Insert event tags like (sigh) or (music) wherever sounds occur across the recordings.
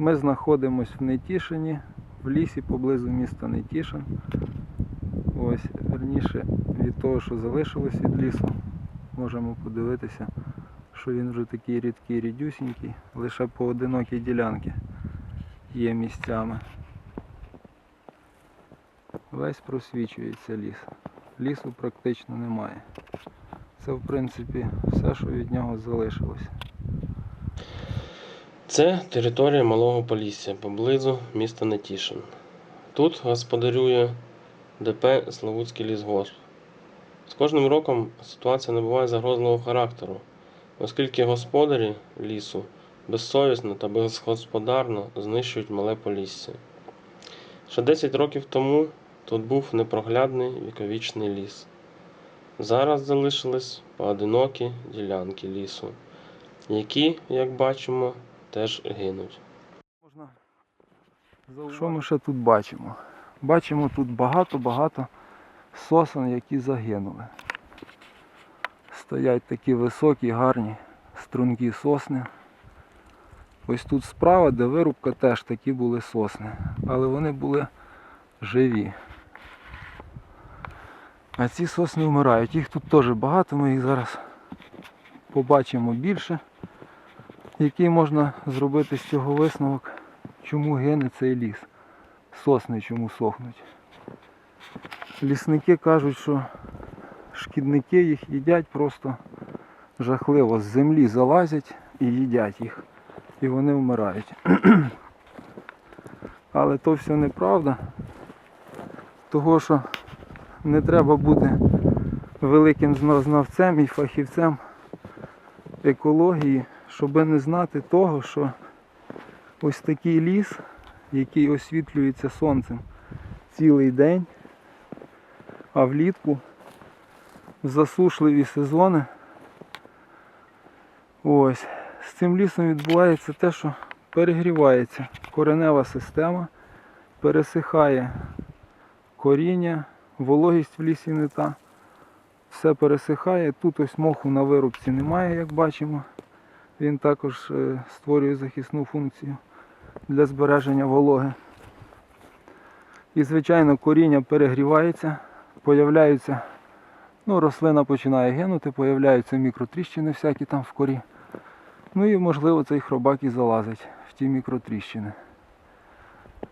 Ми знаходимося в Нетішині, в лісі поблизу міста Нетішин. Ось, верніше, від того, що залишилось від лісу, можемо подивитися, що він вже такий рідкий, рідюсінький, лише поодинокі ділянки є місцями. Весь просвічується ліс. Лісу практично немає. Це в принципі все, що від нього залишилось. Це територія Малого Полісся поблизу міста Нетішин. Тут господарює ДП Славутський лісгосп. З кожним роком ситуація набуває загрозливого характеру, оскільки господарі лісу безсовісно та безгосподарно знищують мале полісся. Ще 10 років тому тут був непроглядний віковічний ліс. Зараз залишились поодинокі ділянки лісу, які, як бачимо, теж гинуть. Що ми ще тут бачимо? Бачимо тут багато-багато сосен, які загинули. Стоять такі високі, гарні стрункі сосни. Ось тут справа, де вирубка, теж такі були сосни. Але вони були живі. А ці сосни вмирають. Їх тут теж багато, ми їх зараз побачимо більше. Який можна зробити з цього висновок, чому гине цей ліс. Сосни чому сохнуть. Лісники кажуть, що шкідники їх їдять просто жахливо. З землі залазять і їдять їх. І вони вмирають. (clears throat) Але то все неправда. Того, що не треба бути великим зна- знавцем і фахівцем екології, щоб не знати того, що ось такий ліс, який освітлюється сонцем цілий день, а влітку в засушливі сезони. Ось, з цим лісом відбувається те, що перегрівається коренева система, пересихає коріння, вологість в лісі не та. Все пересихає. Тут ось моху на вирубці немає, як бачимо. Він також е, створює захисну функцію для збереження вологи. І, звичайно, коріння перегрівається, появляються, ну, рослина починає гинути, появляються мікротріщини всякі там в корі. Ну і можливо цей хробак і залазить в ті мікротріщини.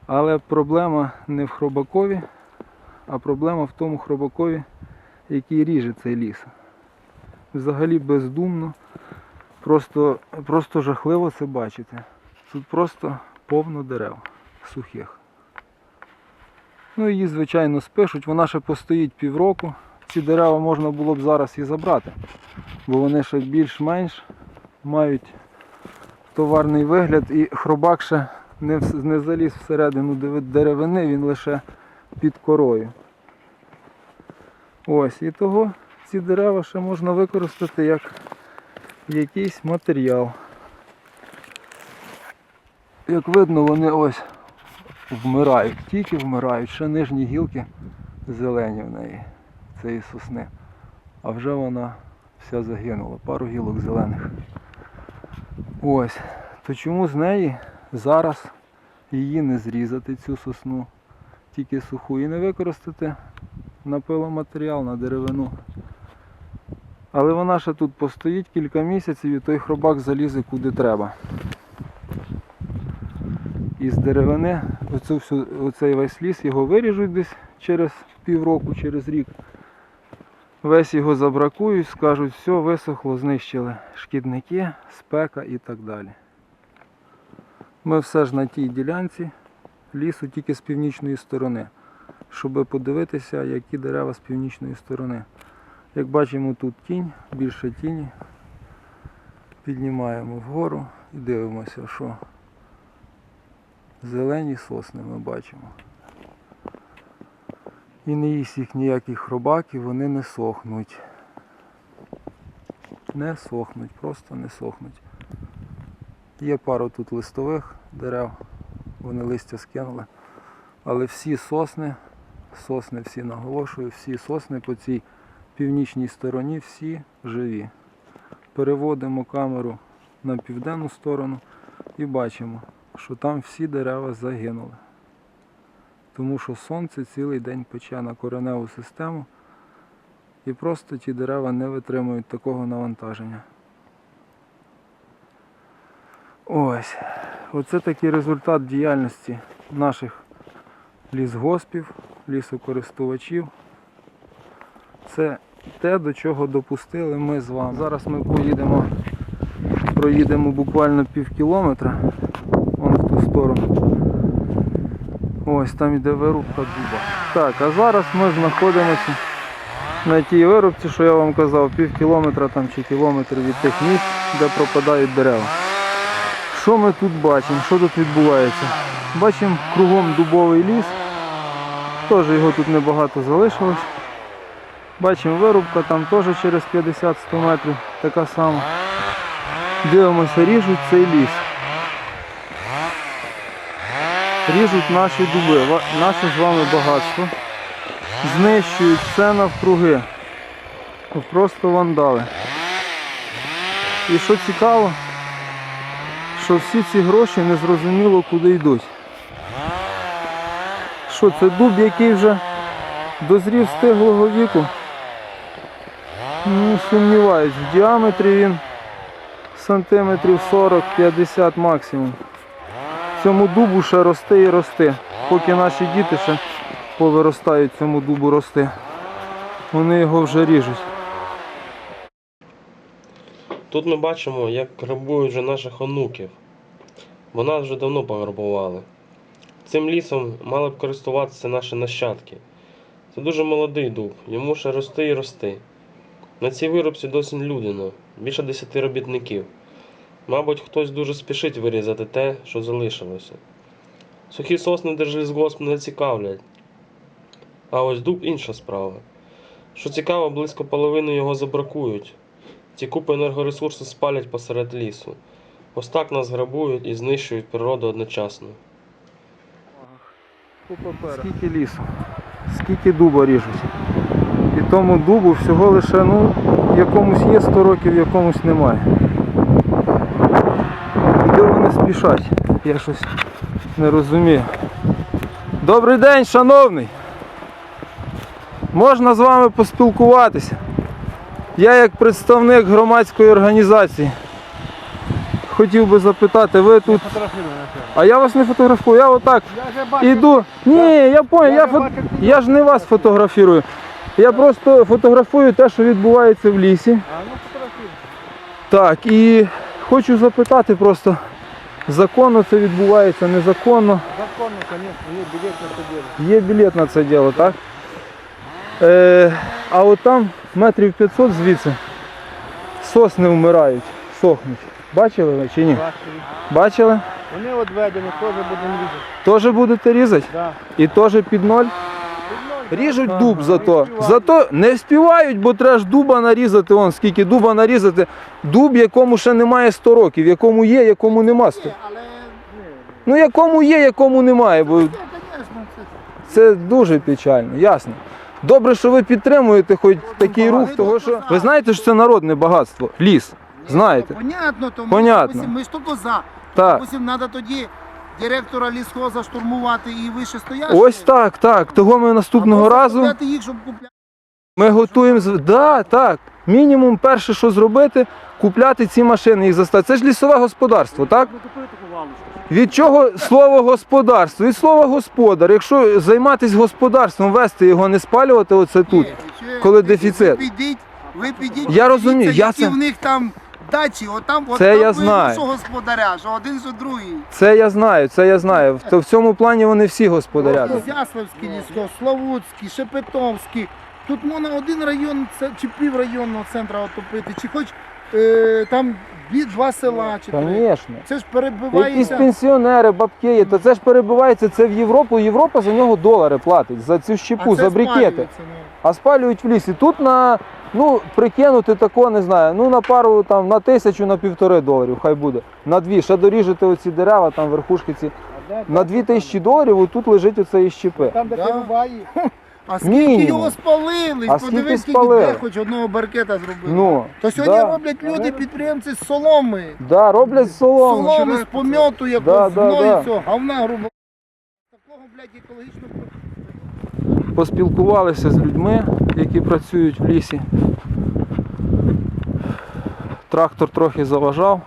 Але проблема не в хробакові, а проблема в тому хробакові, який ріже цей ліс. Взагалі бездумно, просто, просто жахливо це бачити. Тут просто повно дерев сухих. Ну її, звичайно, спишуть, вона ще постоїть півроку. Ці дерева можна було б зараз і забрати, бо вони ще більш-менш мають товарний вигляд і хробак ще не, не заліз всередину деревини, він лише під корою. Ось, і того ці дерева ще можна використати як якийсь матеріал. Як видно, вони ось вмирають, тільки вмирають, ще нижні гілки зелені в неї, цієї сосни. А вже вона вся загинула, пару гілок зелених. Ось. То чому з неї зараз її не зрізати, цю сосну, тільки суху і не використати на пиломатеріал, на деревину. Але вона ще тут постоїть кілька місяців і той хробак залізе куди треба. Із деревини оцю всю, оцей весь ліс його виріжуть десь через півроку, через рік. Весь його забракують, скажуть, все, висохло, знищили шкідники, спека і так далі. Ми все ж на тій ділянці лісу тільки з північної сторони, щоб подивитися, які дерева з північної сторони. Як бачимо, тут тінь, більше тіні. Піднімаємо вгору і дивимося, що зелені сосни ми бачимо. І не їсть їх ніякий хробак, і вони не сохнуть. Не сохнуть, просто не сохнуть. Є пару тут листових дерев, вони листя скинули. Але всі сосни, сосни всі наголошую, всі сосни по цій північній стороні всі живі. Переводимо камеру на південну сторону і бачимо, що там всі дерева загинули. Тому що сонце цілий день пече на кореневу систему і просто ті дерева не витримують такого навантаження. Ось. Оце такий результат діяльності наших лісгоспів, лісокористувачів. Те, до чого допустили ми з вами. Зараз ми поїдемо, проїдемо буквально пів кілометра вон в ту сторону. Ось там іде вирубка дуба. Так, а зараз ми знаходимося на тій вирубці, що я вам казав, пів кілометра там чи кілометр від тих місць, де пропадають дерева. Що ми тут бачимо? Що тут відбувається? Бачимо кругом дубовий ліс. Теж його тут небагато залишилось. Бачимо вирубка, там теж через 50-100 метрів така сама. Дивимося, ріжуть цей ліс. Ріжуть наші дуби, наше з вами багатство. Знищують все навкруги. Просто вандали. І що цікаво, що всі ці гроші незрозуміло куди йдуть. Що це дуб, який вже дозрів стиглого віку? Ну, сумніваюсь, в діаметрі він сантиметрів 40-50 максимум. Цьому дубу ще рости і рости. Поки наші діти ще повиростають цьому дубу рости. Вони його вже ріжуть. Тут ми бачимо, як грабують вже наших онуків, бо нас вже давно пограбували. Цим лісом мали б користуватися наші нащадки. Це дуже молодий дуб, йому ще рости і рости. На цій вирубці досить людяно, більше 10 робітників. Мабуть, хтось дуже спішить вирізати те, що залишилося. Сухі сосни Держлісгосп не цікавлять. А ось дуб інша справа. Що цікаво, близько половини його забракують. Ці купи енергоресурсу спалять посеред лісу. Ось так нас грабують і знищують природу одночасно. Скільки лісу, скільки дуба ріжуть. Тому дубу всього лише, ну, якомусь є 100 років, якомусь немає. Куди вони спішать? Я щось не розумію. Добрий день, шановний! Можна з вами поспілкуватися? Я як представник громадської організації. Хотів би запитати, ви тут. А я вас не фотографую, я отак Я. Іду. Ні, я понял, я, вже фо... бачив, ти я ж не вас фотографірую. Я просто фотографую те, що відбувається в лісі. А ну фотографуй. Так, і хочу запитати просто, законно це відбувається, незаконно. Законно, конечно, нет билет на это дело. Є білет на це діло, так? Е, а от там метрів 500 звідси сосни вмирають, сохнуть. Бачили ви чи ні? Бачили. Бачили? Вони одведені, теж будемо різати. Теж будете різати? Да. І теж під ноль? Ріжуть дуб зато. Зато не співають, бо треба ж дуба нарізати. Вон скільки дуба нарізати. Дуб, якому ще немає 100 років, якому є, якому нема 100. Ну якому є, якому немає, бо це дуже печально, ясно. Добре, що ви підтримуєте хоч такий рух, того що ви знаєте, що це народне багатство, ліс. Знаєте? Понятно, тому Понятно. ми ж тільки за. Так. Допустим, треба тоді директора лісхоза штурмувати і вище стояти. Ось так, так. Того ми наступного разу. їх, щоб купляти. Ми готуємо з- да, так. Мінімум перше, що зробити, купляти ці машини, їх заставити. Це ж лісове господарство, так? Від чого слово господарство? Від слова господар. Якщо займатися господарством, вести його, не спалювати оце тут. Ні, коли ви- дефіцит. Ви підіть, ви підіть, Я розумію, я які це- в них там дачі, отам, от Це там я знаю. що господаря, що один, за другий. Це я знаю, це я знаю. В- То в цьому плані вони всі господаря. Зяславський ліско, Славутський, Шепетовський. Тут можна один район це- чи піврайонного центру отопити, чи хоч е, там дві, два села, чи три. Звісно. Це ж Якісь перебивається. пенсіонери, бабки є, то це ж перебувається це в Європу. Європа за нього долари платить за цю щепу, а за брикети. спалюється, ну. А спалюють в лісі. Тут на ну прикинути тако, не знаю. Ну на пару там на тисячу, на півтори доларів, хай буде. На дві. Ще доріжете оці дерева, там верхушки ці. На дві тисячі доларів отут лежить оце і щепи. Там, де Да. рубаї. А скільки Мінімум. його спалили? А Подивись, скільки скільки спалили? де хоч одного баркета зробили. Ну, То сьогодні да. роблять люди, підприємці з соломи. Да, роблять солому. Соломи з пом'яту Да, якогось, да, гною да. цього, говна, грубо. Такого, блядь, екологічного Поспілкувалися з людьми, які працюють в лісі. Трактор трохи заважав.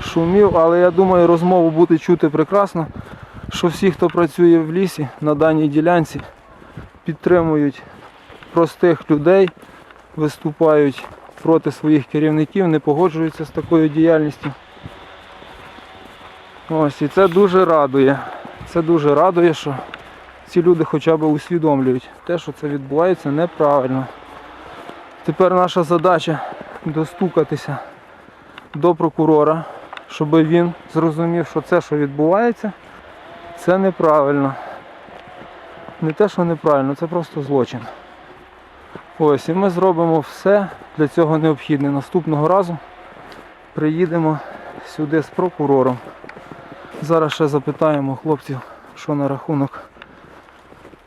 Шумів, але я думаю, розмову буде чути прекрасно, що всі, хто працює в лісі на даній ділянці, підтримують простих людей, виступають проти своїх керівників, не погоджуються з такою діяльністю. Ось, і це дуже радує. Це дуже радує, що ці люди хоча б усвідомлюють те, що це відбувається неправильно. Тепер наша задача достукатися до прокурора, щоб він зрозумів, що це, що відбувається, це неправильно. Не те, що неправильно, це просто злочин. Ось, і ми зробимо все для цього необхідне. Наступного разу приїдемо сюди з прокурором. Зараз ще запитаємо хлопців, що на рахунок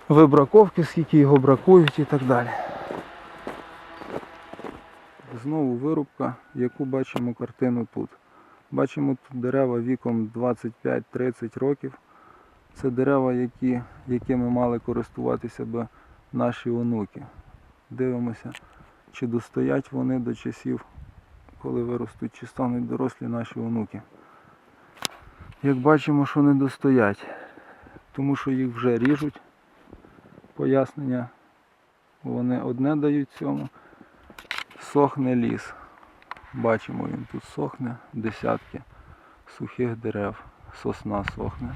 вибраковки, скільки його бракують і так далі. Знову вирубка, яку бачимо картину тут. Бачимо тут дерева віком 25-30 років. Це дерева, які, якими мали користуватися би наші онуки. Дивимося, чи достоять вони до часів, коли виростуть, чи стануть дорослі наші онуки. Як бачимо, що не достоять, тому що їх вже ріжуть. Пояснення вони одне дають цьому. Сохне ліс. Бачимо, він тут сохне, десятки сухих дерев, сосна сохне.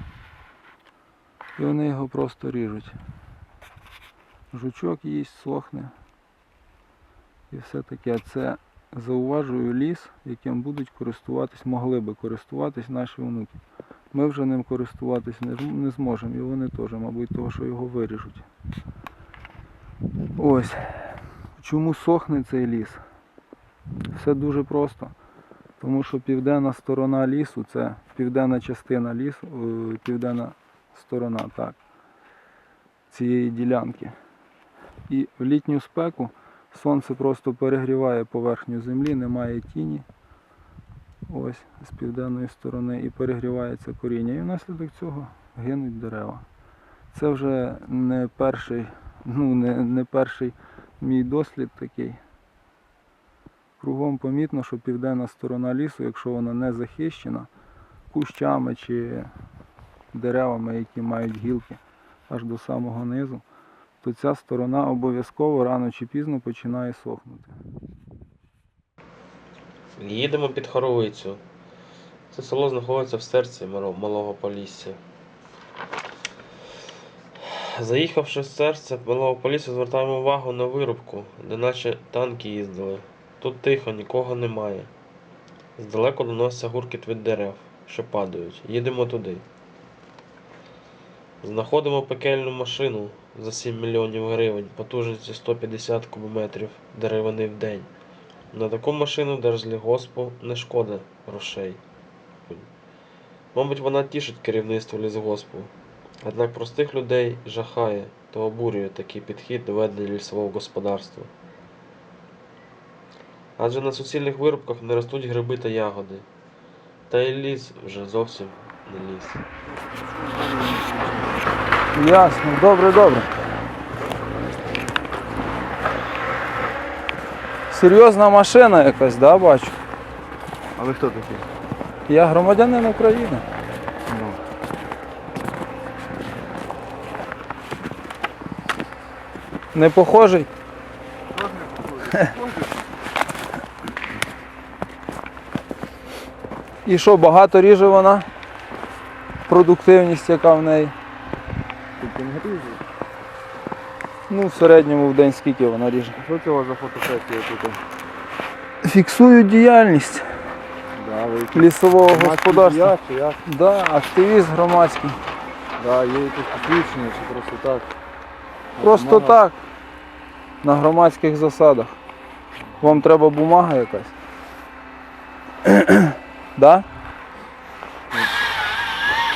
І вони його просто ріжуть. Жучок їсть, сохне. І все таке. Це зауважую ліс, яким будуть користуватись, могли би користуватись наші онуки. Ми вже ним користуватись не, зможемо, і вони теж, мабуть, того, що його виріжуть. Ось. Чому сохне цей ліс? Все дуже просто. Тому що південна сторона лісу, це південна частина лісу, е, південна сторона, так, цієї ділянки. І в літню спеку сонце просто перегріває поверхню землі, немає тіні. Ось з південної сторони і перегрівається коріння. І внаслідок цього гинуть дерева. Це вже не перший, ну не, не перший мій дослід такий. Кругом помітно, що південна сторона лісу, якщо вона не захищена кущами чи деревами, які мають гілки аж до самого низу, то ця сторона обов'язково рано чи пізно починає сохнути. Їдемо під Хоровицю. Це село знаходиться в серці Малого Полісся. Заїхавши з серця Малого Полісся, звертаємо увагу на вирубку, де наче танки їздили. Тут тихо, нікого немає. Здалеку доноситься гуркіт від дерев, що падають. Їдемо туди. Знаходимо пекельну машину за 7 мільйонів гривень, потужністю 150 кубометрів деревини в день. На таку машину Держлісгоспу не шкода грошей. Мабуть, вона тішить керівництво лісгоспу. Однак простих людей жахає та обурює такий підхід до ведення лісового господарства. Адже на суцільних вирубках не ростуть гриби та ягоди. Та й ліс вже зовсім не. Ясно, добре, добре. Серйозна машина якась, да, бачу. А ви хто такий? Я громадянин України. Ну. Не похожий? І що, багато ріже вона? Продуктивність яка в неї? Ну, в середньому в день скільки вона ріже. Що це у вас за фотосесія тут? Фіксують діяльність Да, ви лісового громадський господарства. діяч, як? Да, активіст громадський. Да, є якесь посвідчення, чи просто так? Просто Бумага? так. На громадських засадах. Вам треба бумага якась? (clears throat) да?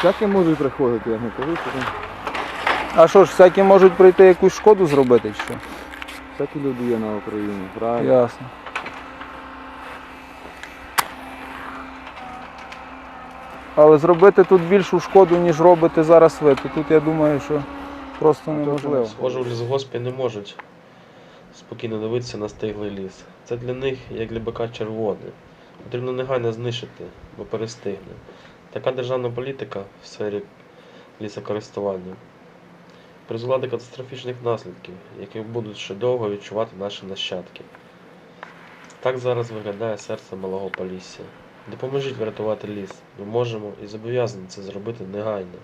Всяке можуть приходити, я не кажу, що там. А що ж, всякі можуть прийти якусь шкоду зробити чи що? Всякі люди є на Україні, правильно? Ясно. Але зробити тут більшу шкоду, ніж робите зараз ви, то тут я думаю, що просто неможливо. Схоже, в лісгоспі не можуть спокійно дивитися на стиглий ліс. Це для них, як для бика червоне. Потрібно негайно знищити, бо перестигне. Така державна політика в сфері лісокористування призвела до катастрофічних наслідків, які будуть ще довго відчувати наші нащадки. Так зараз виглядає серце малого Полісся. Допоможіть врятувати ліс. Ми можемо і зобов'язані це зробити негайно.